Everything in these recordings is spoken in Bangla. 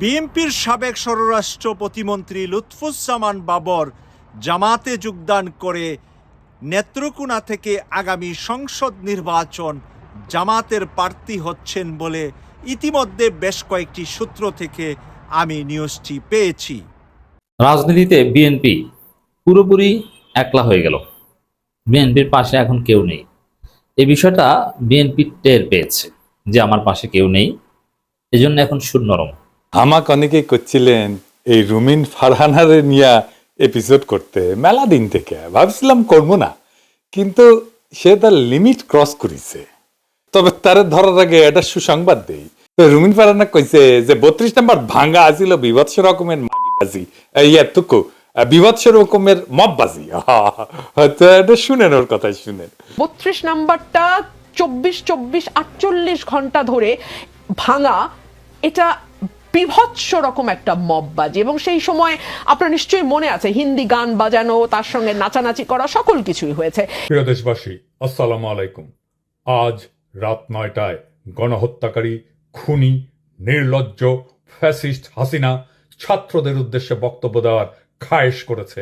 বিএনপির সাবেক স্বরাষ্ট্র প্রতিমন্ত্রী লুৎফুজ্জামান বাবর জামাতে যোগদান করে নেত্রকোনা থেকে আগামী সংসদ নির্বাচন জামাতের প্রার্থী হচ্ছেন বলে ইতিমধ্যে বেশ কয়েকটি সূত্র থেকে আমি নিউজটি পেয়েছি। রাজনীতিতে বিএনপি পুরোপুরি একলা হয়ে গেল। বিএনপির পাশে এখন কেউ নেই। এই বিষয়টা বিএনপি টের পেয়েছে যে আমার পাশে কেউ নেই। এজন্য এখন নরম আমাকে অনেকেই করছিলেন এই রুমিন ফারহানারে নিয়া এপিসোড করতে, মেলা দিন থেকে। ভাবছিলাম করব না, কিন্তু সে তার লিমিট ক্রস করেছে। তবে তার ধরার আগে একটা সুসংবাদ দেই। রুমিন ফারহানা কইছে যে, বত্রিশ নাম্বার ভাঙ্গা আছিল বিভৎস রকমের মাগিবাজি। ইয়া তুকু বিভৎস রকমের মববাজি এটা শুনেন ওর কথাই শুনেন। বত্রিশ নাম্বারটা চব্বিশ চব্বিশ, আটচল্লিশ ঘণ্টা ধরে ভাঙা, এটা বিভৎস রকম একটা মববাজি এবং সেই সময় আপনার নিশ্চয়ই মনে আছে, হিন্দি গান বাজানো, তার সঙ্গে নাচানাচি করা, সকল কিছুই হয়েছে। প্রিয় দেশবাসী, আসসালামু আলাইকুম। আজ রাত নয়টায় গণহত্যাকারী, খুনি, নির্লজ্জ, ফ্যাসিস্ট হাসিনা ছাত্রদের উদ্দেশ্যে বক্তব্য দেওয়ার খায়েশ করেছে।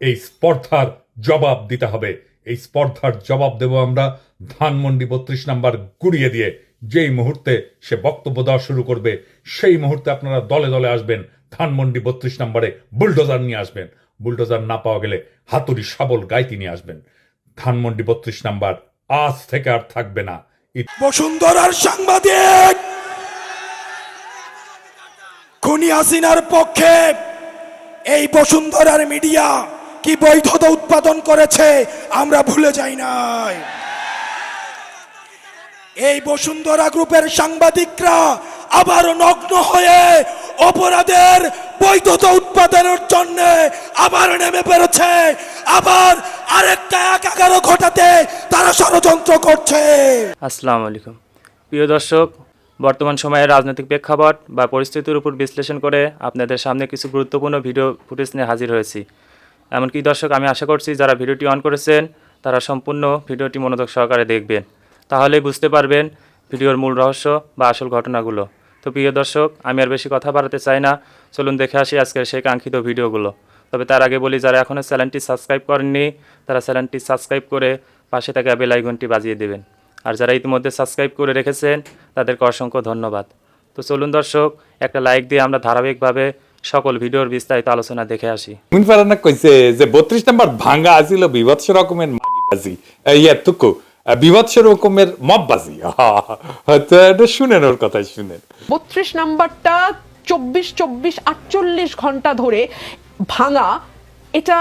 এই স্পর্ধার জবাব দিতে হবে। এই স্পর্ধার জবাব দেব আমরা ধানমন্ডি বত্রিশ নাম্বার গুড়িয়ে দিয়ে। যেই মুহূর্তে সে বক্তব্য দেওয়া শুরু করবে, সেই মুহূর্তে আপনারা দলে দলে আসবেন, ধানমন্ডি বত্রিশ নাম্বারে বুলডোজার নিয়ে আসবেন। বুলডোজার না পাওয়া গেলে হাতুড়ি শাবল গাইতি নিয়ে আসবেন। ধানমন্ডি বত্রিশ নাম্বার আজ থেকে আর থাকবে না। বসুন্ধরার সাংবাদিক খুনি হাসিনার পক্ষে এই বসুন্ধরার মিডিয়া কি বৈধতা উৎপাদন করেছে আমরা ভুলে যাই নাই। এই বসুন্ধরা গ্রুপের সাংবাদিকরা আবার নগ্ন হয়ে অপরাধের বৈধতা উৎপাদনের জন্য আবার নেমে পেরেছে আবার আরেকটা এক এগারো ঘটাতে তারা ষড়যন্ত্র করছে। আসসালামু আলাইকুম। প্রিয় দর্শক, বর্তমান সময়ের রাজনৈতিক প্রেক্ষাপট বা পরিস্থিতির উপর বিশ্লেষণ করে আপনাদের সামনে কিছু গুরুত্বপূর্ণ ভিডিও ফুটেজ নিয়ে হাজির হয়েছি। এমনকি দর্শক, আমি আশা করছি যারা ভিডিওটি অন করেছেন, তারা সম্পূর্ণ ভিডিওটি মনোযোগ সহকারে দেখবেন। তাহলেই বুঝতে পারবেন ভিডিওর মূল রহস্য বা আসল ঘটনাগুলো। তো প্রিয় দর্শক, আমি আর বেশি কথা বাড়াতে চাই না। চলুন দেখে আসি আজকের সেই কাঙ্ক্ষিত ভিডিওগুলো। তবে তার আগে বলি, যারা এখনও চ্যানেলটি সাবস্ক্রাইব করেননি, তারা চ্যানেলটি সাবস্ক্রাইব করে পাশে থাকা বেল আইকনটি বাজিয়ে দেবেন। আর যারা ইতিমধ্যে সাবস্ক্রাইব করে রেখেছেন, তাদেরকে অসংখ্য ধন্যবাদ। তো চলুন দর্শক, একটা লাইক দিয়ে আমরা ধারাবাহিকভাবে সকল ভিডিওর বিস্তারিত আলোচনা দেখে আসি। রুমিন কইছে যে, বত্রিশ নাম্বার ভাঙ্গা আছিল বিভৎস রকমের মাগিবাজি। ইয়া তুকু বিভৎস রকমের মববাজি। এটা শুনেন ওর কথাই শুনেন। বত্রিশ নাম্বারটা চব্বিশ চব্বিশ আটচল্লিশ ঘণ্টা ধরে ভাঙা এটা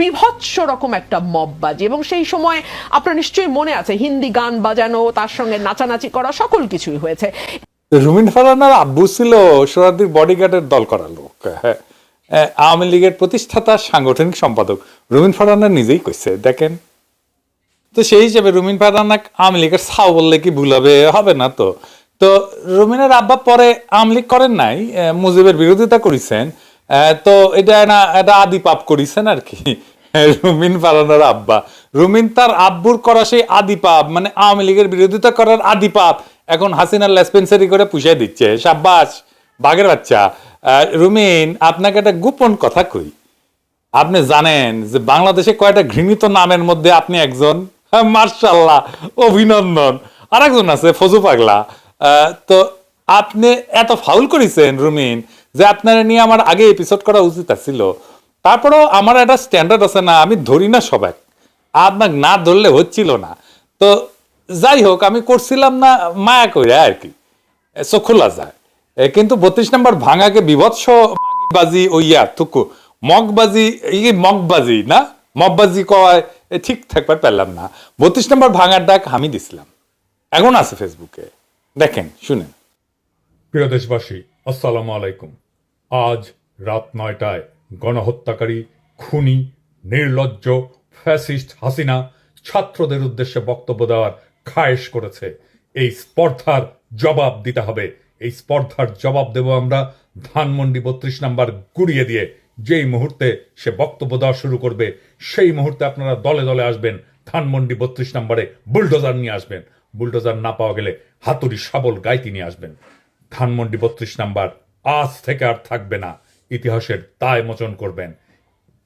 বিভৎস রকম একটা মববাজি। এবং সেই সময় আপনার নিশ্চয়ই মনে আছে হিন্দি গান বাজানো তার সঙ্গে নাচানাচি করা সকল কিছুই হয়েছে। রুমিন ফারহানার আব্বু ছিল সোরাদির বডিগার্ডের দল করা লোক। হ্যাঁ আওয়ামী লীগের প্রতিষ্ঠাতা সাংগঠনিক সম্পাদক। রুমিন ফারহানা নিজেই কইছে দেখেন তো সেই হিসেবে রুমিন ফারহানা আওয়ামী লীগের ছাও বললে কি ভুল হবে হবে না তো। তো রুমিনের আব্বা পরে আওয়ামী লীগ করেন নাই মুজিবের বিরোধিতা করেছেন তো এটা না, এটা আদি পাপ করেছেন আর কি রুমিন ফারহানার আব্বা। রুমিন তার আব্বুর করা সেই আদি পাপ মানে আওয়ামী লীগের বিরোধিতা করার আদি পাপ এখন হাসিনার লেসপেন্সারি করে পুষিয়ে দিচ্ছে। সাব্বাস, বাঘের বাচ্চা। রুমিন, আপনাকে একটা গোপন কথা কই। আপনি জানেন যে বাংলাদেশে কয়টা ঘৃণিত নামের মধ্যে আপনি একজন? মার্শাল্লাহ, অভিনন্দন। আর একজন আছে, ফজু পাগলা। তো আপনি এত ফাউল করেছেন, রুমিন, যে আপনার নিয়ে আমার আগে এপিসোড করা উচিত ছিল তারপরেও আমার একটা স্ট্যান্ডার্ড আছে না, আমি ধরি না সবাই আপনার না ধরলে হচ্ছিল না। তো যাই হোক, আমি করছিলাম না, মায়া করে আর কি। খোলা যায়। কিন্তু বত্রিশ নম্বর ভাঙাকে বিভৎস বাজি ও ইয়া, থুকু। মগবাজি ইয়ে মগবাজি না? মগবাজি কয় ঠিক থাকবার পারলাম না। বত্রিশ নম্বর ভাঙার ডাক আমি দিছিলাম। এখন আছে ফেসবুকে। দেখেন, শুনেন। প্রিয় দেশবাসী, আসসালামু আলাইকুম। আজ রাত নয়টায় গণহত্যাকারী, খুনি, নির্লজ্জ, ফ্যাসিস্ট হাসিনা ছাত্রদের উদ্দেশ্যে বক্তব্য দেওয়ার খায়েশ করেছে। এই স্পর্ধার জবাব দিতে হবে। এই স্পর্ধার জবাব দেব আমরা ধানমন্ডি বত্রিশ নাম্বার গুড়িয়ে দিয়ে। যেই মুহূর্তে সে বক্তব্য দেওয়া শুরু করবে, সেই মুহূর্তে আপনারা দলে দলে আসবেন, ধানমন্ডি বত্রিশ নাম্বারে বুলডোজার নিয়ে আসবেন। বুলডোজার না পাওয়া গেলে হাতুড়ি শাবল গাইতি নিয়ে আসবেন। ধানমন্ডি বত্রিশ নাম্বার আজ থেকে আর থাকবে না, ইতিহাসের দায় মোচন করবেন।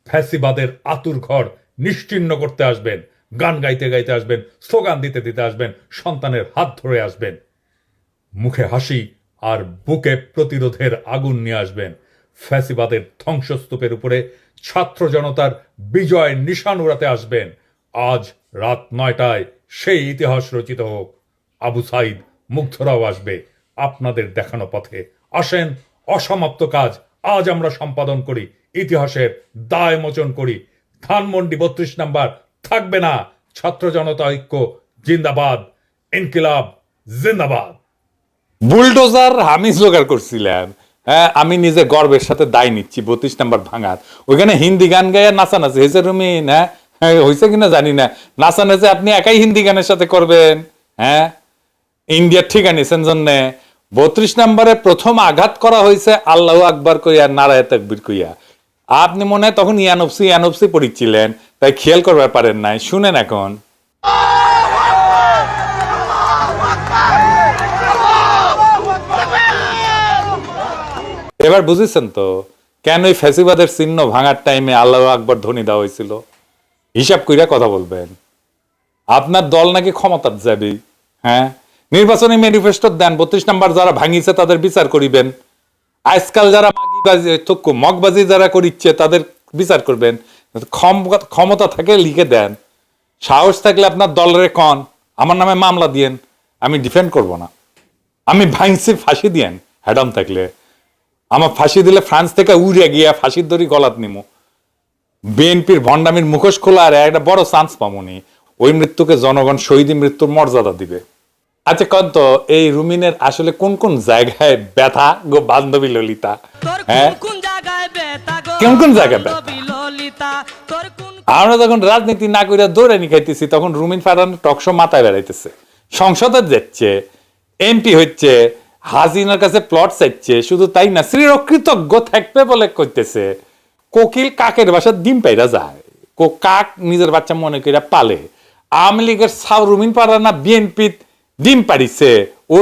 ফ্যাসিবাদের আতুর ঘর নিশ্চিহ্ন করতে আসবেন, গান গাইতে গাইতে আসবেন, স্লোগান দিতে দিতে আসবেন, সন্তানের হাত ধরে আসবেন। মুখে হাসি আর বুকে প্রতিরোধের আগুন নিয়ে আসবেন। ফ্যাসিবাদের ধ্বংসস্তূপের উপরে ছাত্র জনতার বিজয় নিশান উড়াতে আসবেন। আজ রাত নয়টায় সেই ইতিহাস রচিত হোক। আবু সাইদ মুগ্ধরাও আসবে আপনাদের দেখানো পথে। আসেন অসমাপ্ত কাজ। আজ আমরা সম্পাদন করি, ইতিহাসের দায় মোচন করি। ধানমন্ডি বত্রিশ নাম্বার থাকবে না। ছাত্র জনতা ঐক্য জিন্দাবাদ, ইনকিলাব জিন্দাবাদ। বুলডোজার আমি জোগাড় করছিলাম হ্যাঁ আমি নিজে গর্বের সাথে দায় নিচ্ছি বত্রিশ নাম্বার ভাঙার। ওইখানে হিন্দি গান গাইয়া নাচানাচি। হয়েছে রুমিন হ্যাঁ হ্যাঁ, হয়েছে কিনা জানি না। নাচানাচি আপনি একাই হিন্দি গানের সাথে করবেন হ্যাঁ? ইন্ডিয়ার ঠিক আনিছেন জন্যে। বত্রিশ নম্বরে প্রথম আঘাত করা হয়েছে আল্লাহ আকবর কইয়া নারায় তাকবির কইয়া। আপনি মনে হয় তখন ইয়ানফসি ইয়ানফসি পড়িচ্ছিলেন তাই খেয়াল করবার পারেন নাই। শুনেন এখন। এবার বুঝেছেন তো, কেন ওই ফ্যাসিবাদের চিহ্ন ভাঙার টাইমে আল্লাহ আকবর ধ্বনি দেওয়া হয়েছিল? হিসাব কইরা কথা বলবেন। আপনার দল নাকি ক্ষমতার যাবে হ্যাঁ? নির্বাচনী ম্যানিফেস্টো দেন, বত্রিশ নাম্বার যারা ভাঙিছে তাদের বিচার করিবেন। আজকাল যারা মাগিবাজি মগবাজি যারা করিচ্ছে তাদের বিচার করবেন। ক্ষম- ক্ষমতা থাকে লিখে দেন। সাহস থাকলে আপনার দলের কন, আমার নামে মামলা দিয়েন, আমি ডিফেন্ড করব না। আমি ভাঙছি, ফাঁসি দিয়েন হ্যাডাম থাকলে। আমার ফাঁসি দিলে ফ্রান্স থেকে উড়ে গিয়া ফাঁসির দড়ি গলাত নিমু। বিএনপির ভণ্ডামির মুখোশ খোলা আর একটা বড় চান্স পামুনি ওই মৃত্যুকে জনগণ শহীদ মৃত্যুর মর্যাদা দিবে। আচ্ছা কন্ত এই রুমিনের আসলে কোন কোন জায়গায় ব্যথা গো বান্ধবী ললিতা? হ্যাঁ? কোন কোন জায়গায় ব্যথা? আমরা যখন রাজনীতি না করে দৌড়ানি খাইতেছি তখন রুমিন ফারান টকশো মাথায় বেড়াইতেছে। সংসদে যাচ্ছে এমপি হচ্ছে হাসিনার কাছে প্লট চাইছে, শুধু তাই না শ্রীর কৃতজ্ঞ থাকবে বলে করতেছে কোকিল কাকের বাসার ডিম পাইরা যায়। কো কাক নিজের বাচ্চা মনে করে পালে। আওয়ামী লীগের সাউ রুমিন পারানা বিএনপি ডিম পারিছে ও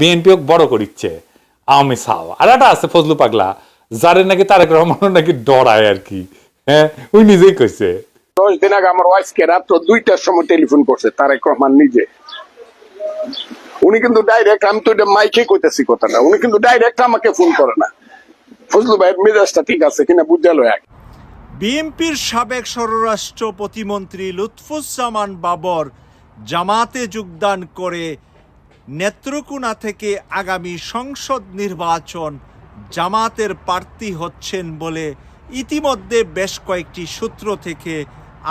বিএনপি বড় করিচ্ছে। আওয়ামী সাও আর একটা আছে ফজলু পাগলা, যারে নাকি তারেক রহমান নাকি ডরায় আর কি। হ্যাঁ ওই নিজেই কইছে। দশ দিন আগে আমার ওয়াইফকে রাত্র দুইটার সময় টেলিফোন করছে, তারেক রহমান নিজে। উনি কিন্তু ডাইরেক্ট আমি তো এটা মাইকে কইতেছি কথাটা। উনি কিন্তু ডাইরেক্ট আমাকে ফোন করে না। ফজলু ভাই, মেজাজটা ঠিক আছে কিনা বুঝতে এক। বিএনপির সাবেক স্বরাষ্ট্র প্রতিমন্ত্রী লুৎফুজ্জামান বাবর জামাতে যোগদান করে নেত্রকোনা থেকে আগামী সংসদ নির্বাচন জামাতের প্রার্থী হচ্ছেন বলে ইতিমধ্যে বেশ কয়েকটি সূত্র থেকে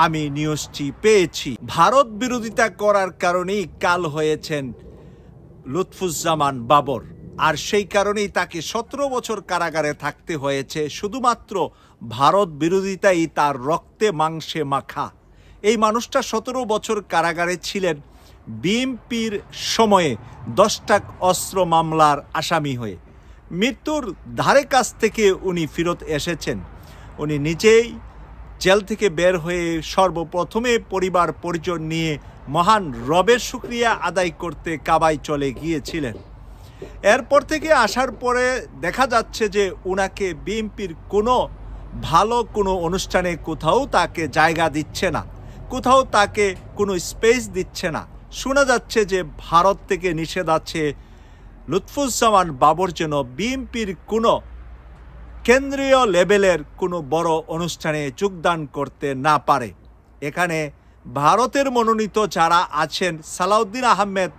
আমি নিউজটি পেয়েছি। ভারত বিরোধিতা করার কারণেই কাল হয়েছেন লুৎফুজ্জামান বাবর। আর সেই কারণেই তাকে সতেরো বছর কারাগারে থাকতে হয়েছে। শুধুমাত্র ভারত বিরোধিতাই তার রক্তে মাংসে মাখা। এই মানুষটা সতেরো বছর কারাগারে ছিলেন। বিএমপির সময়ে দশটা অস্ত্র মামলার আসামি হয়ে। মৃত্যুর ধারে কাছ থেকে উনি ফেরত এসেছেন। উনি নিজেই জেল থেকে বের হয়ে সর্বপ্রথমে পরিবার পরিজন নিয়ে মহান রবের শুক্রিয়া আদায় করতে কাবাই চলে গিয়েছিলেন। এরপর থেকে আসার পরে দেখা যাচ্ছে যে উনাকে বিএনপির কোনো ভালো কোনো অনুষ্ঠানে কোথাও তাকে জায়গা দিচ্ছে না, কোথাও তাকে কোনো স্পেস দিচ্ছে না। শোনা যাচ্ছে যে ভারত থেকে নিষেধ আছে, লুৎফুজ্জামান বাবর যেন বিএনপির কোনো কেন্দ্রীয় লেভেলের কোনো বড় অনুষ্ঠানে যোগদান করতে না পারে। এখানে ভারতের মনোনীত যারা আছেন সালাউদ্দিন আহমেদ,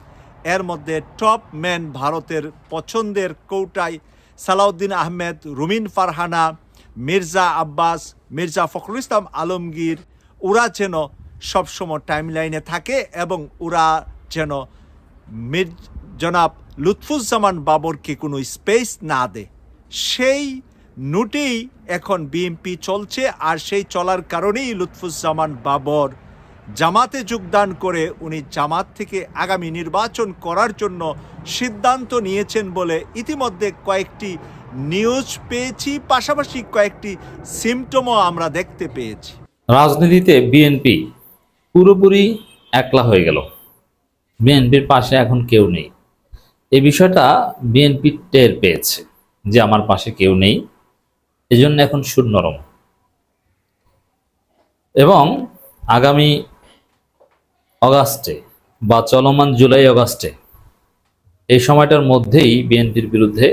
এর মধ্যে টপ ম্যান ভারতের পছন্দের কৌটায় সালাউদ্দিন আহমেদ, রুমিন ফারহানা, মির্জা আব্বাস, মির্জা ফখরুল ইসলাম আলমগীর, ওরা যেন সবসময় টাইম লাইনে থাকে এবং ওরা যেন মির, জনাব লুৎফুজ্জামান বাবরকে কোনো স্পেস না দেয়। সেই নোটেই এখন বিএনপি চলছে আর সেই চলার কারণেই লুৎফুজ্জামান বাবর জামাতে যোগদান করে উনি জামাত থেকে আগামী নির্বাচন করার জন্য সিদ্ধান্ত নিয়েছেন বলে ইতিমধ্যে কয়েকটি নিউজ পেয়েছি, পাশাপাশি কয়েকটি সিমটমও আমরা দেখতে পেয়েছি। রাজনীতিতে বিএনপি পুরোপুরি একলা হয়ে গেল। বিএনপির পাশে এখন কেউ নেই। এই বিষয়টা বিএনপি টের পেয়েছে যে আমার পাশে কেউ নেই। এজন্য এখন সুর নরম এবং আগামী অগাস্টে বা চলমান জুলাই অগাস্টে এই সময়টার মধ্যেই বিএনপির বিরুদ্ধে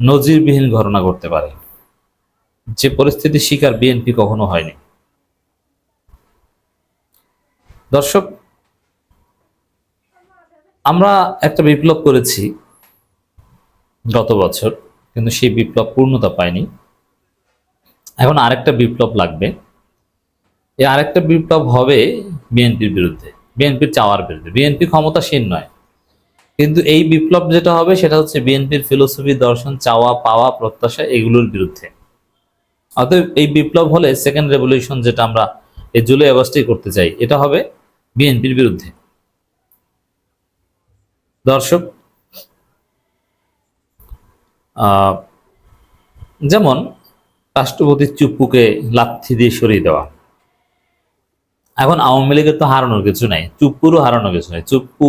নজিরবিহীন ঘটনা ঘটতে পারে। যে পরিস্থিতির শিকার বিএনপি কখনো হয়নি। দর্শক, আমরা একটা বিপ্লব করেছি গত বছর। কিন্তু সেই বিপ্লব পূর্ণতা পায়নি। এখন আরেকটা বিপ্লব লাগবে। এই আরেকটা বিপ্লব হবে বিএনপির বিরুদ্ধে, বিএনপির চাওয়ার বিরুদ্ধে। বিএনপি ক্ষমতাসীন নয়। কিন্তু এই বিপ্লব যেটা হবে সেটা হচ্ছে বিএনপির ফিলোসফি, দর্শন, চাওয়া, পাওয়া, প্রত্যাশা এগুলোর বিরুদ্ধে। অতএব এই বিপ্লব হলে সেকেন্ড রেভলিউশন যেটা আমরা এই জুলাই আগস্টেই করতে চাই, এটা হবে বিএনপির বিরুদ্ধে। দর্শক যেমন রাষ্ট্রপতি চুপ্পুকে লাথি দিয়ে সরিয়ে দেওয়া। এখন আওয়ামী লীগের তো হারানোর কিছু নাই চুপ্পুরও হারানোর কিছু নাই। চুপ্পু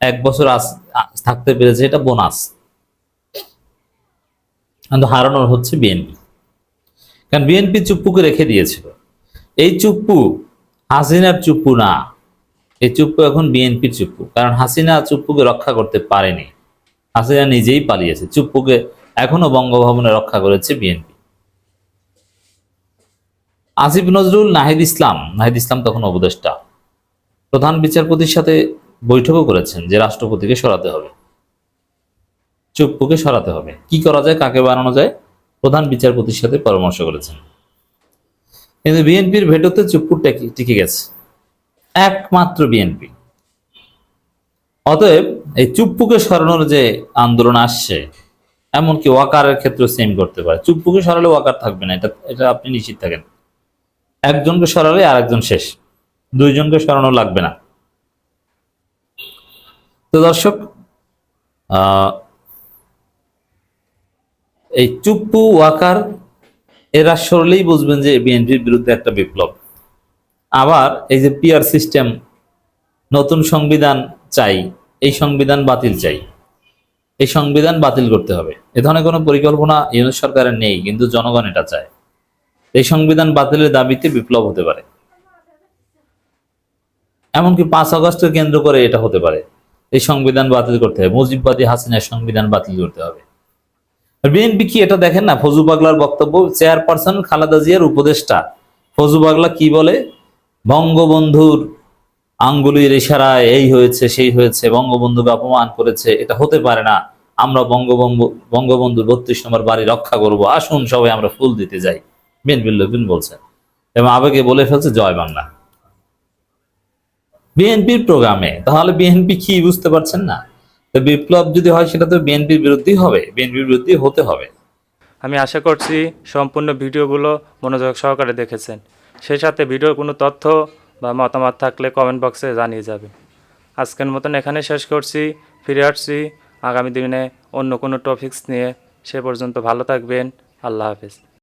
এক বছর থাকতে পেরেছে, এটা বোনাস। কিন্তু হারানোর হচ্ছে বিএনপি। কারণ বিএনপি চুপ্পুকে রেখে দিয়েছিল। এই চুপ্পু হাসিনার চুপ্পু না। এই চুপ্পু এখন বিএনপির চুপ্পু কারণ হাসিনা চুপ্পুকে রক্ষা করতে পারেনি। হাসিনা নিজেই পালিয়েছে। চুপ্পুকে এখনও বঙ্গভবনে রক্ষা করেছে বিএনপি। আসিফ নজরুল, নাহিদ ইসলাম। নাহিদ ইসলাম তখন উপদেষ্টা। প্রধান বিচারপতির সাথে বৈঠকও করেছেন যে রাষ্ট্রপতিকে সরাতে হবে। চুপ্পুকে সরাতে হবে। কি করা যায়, কাকে বানানো যায়, প্রধান বিচারপতির সাথে পরামর্শ করেছেন। কিন্তু বিএনপির ভেটোতে চুপ্পুর টেকে- টিকে গেছে। একমাত্র বিএনপি। অতএব এই চুপ্পুকে সরানোর যে আন্দোলন আসছে এমনকি ওয়াকারের ক্ষেত্রে সেম করতে পারে। চুপ্পুকে সরালে ওয়াকার থাকবে না, এটা এটা আপনি নিশ্চিত থাকেন। একজনকে সরালে আরেকজন শেষ, দুইজনকে সরানো লাগবে না। তো দর্শক এই চুপ্পু, ওয়াকার, এরা সরলেই বুঝবেন যে বিএনপির বিরুদ্ধে একটা বিপ্লব। আবার এই যে পিআর সিস্টেম নতুন সংবিধান চাই, এই সংবিধান বাতিল চাই। এই সংবিধান বাতিল করতে হবে। এ ধরনের কোনো পরিকল্পনা ইউনিট সরকারের নেই, কিন্তু জনগণ এটা চায়। এই সংবিধান বাতিলের দাবিতে বিপ্লব হতে পারে। এমনকি পাঁচ আগস্টকে কেন্দ্র করে এটা হতে পারে। এই সংবিধান বাতিল করতে হবে। মুজিববাদী হাসিনার সংবিধান বাতিল করতে হবে। বিএনপি কি এটা দেখেন না? ফজু পাগলার বক্তব্য, চেয়ারপারসন খালেদা জিয়ার উপদেষ্টা। ফজু পাগলা কি বলে? বঙ্গবন্ধুর আঙ্গুলির ইশারায় এই হয়েছে, সেই হয়েছে, বঙ্গবন্ধুকে অপমান করেছে, এটা হতে পারে না। আমরা বঙ্গবন্ধু, বঙ্গবন্ধুর বত্রিশ নম্বর বাড়ি রক্ষা করব। আসুন সবাই আমরা ফুল দিতে যাই। বিএনপির লোকজন বলছেন। এবং আবেগে বলে ফেলছে, জয় বাংলা। বিএনপির প্রোগ্রামে, তাহলে বিএনপি কি বুঝতে পারছেন না? তো বিপ্লব যদি হয়, সেটা তো বিএনপির বিরুদ্ধেই হবে। বিএনপির বিরুদ্ধেই হতে হবে। আমি আশা করছি সম্পূর্ণ ভিডিওগুলো মনোযোগ সহকারে দেখেছেন। সেই সাথে ভিডিওর কোনো তথ্য বা মতামত থাকলে কমেন্ট বক্সে জানিয়ে যাবে। আজকের মতন এখানে শেষ করছি। ফিরে আসছি আগামী দিনে অন্য কোনো টপিকস নিয়ে। সে পর্যন্ত ভালো থাকবেন। আল্লাহ হাফেজ।